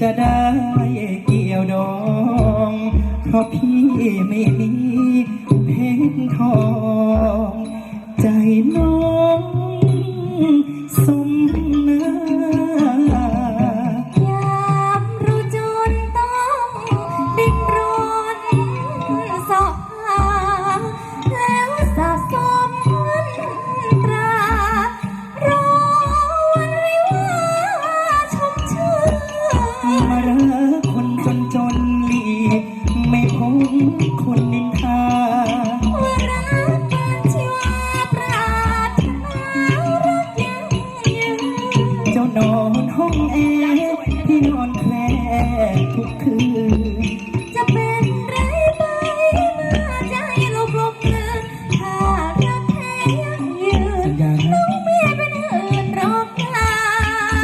จะได้เกี่ยวดอง เพราะพี่ไม่มีเพชรทอง ใจน้อง คนนินทาว่ารักเป็นชีวาปรารถนารักยังยืนเจ้านอนห้องแอร์ที่นอนแคลทุกคืน จะเป็นไรไปเมื่อใจเรากลมกลืนถ้ารักแท้ยังยืนสัญญาน้นะองไม่เป็นอื่นหรอกนะ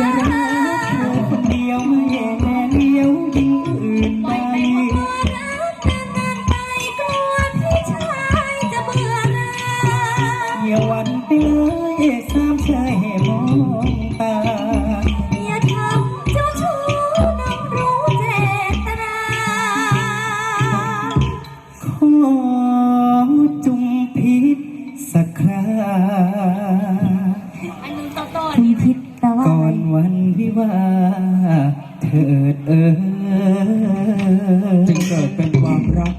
จะรักเธอคนเดียวไม่แย่เลี้ยวยิ่งอื่น ไปเลยามชายองอย่าทำเจ้ชู้น้องรู้ใจตรามขอจุงพิษสักคราพิษแต่ว่าก่อนวันวิวาเถิเออจึงเกิดเป็นความรัก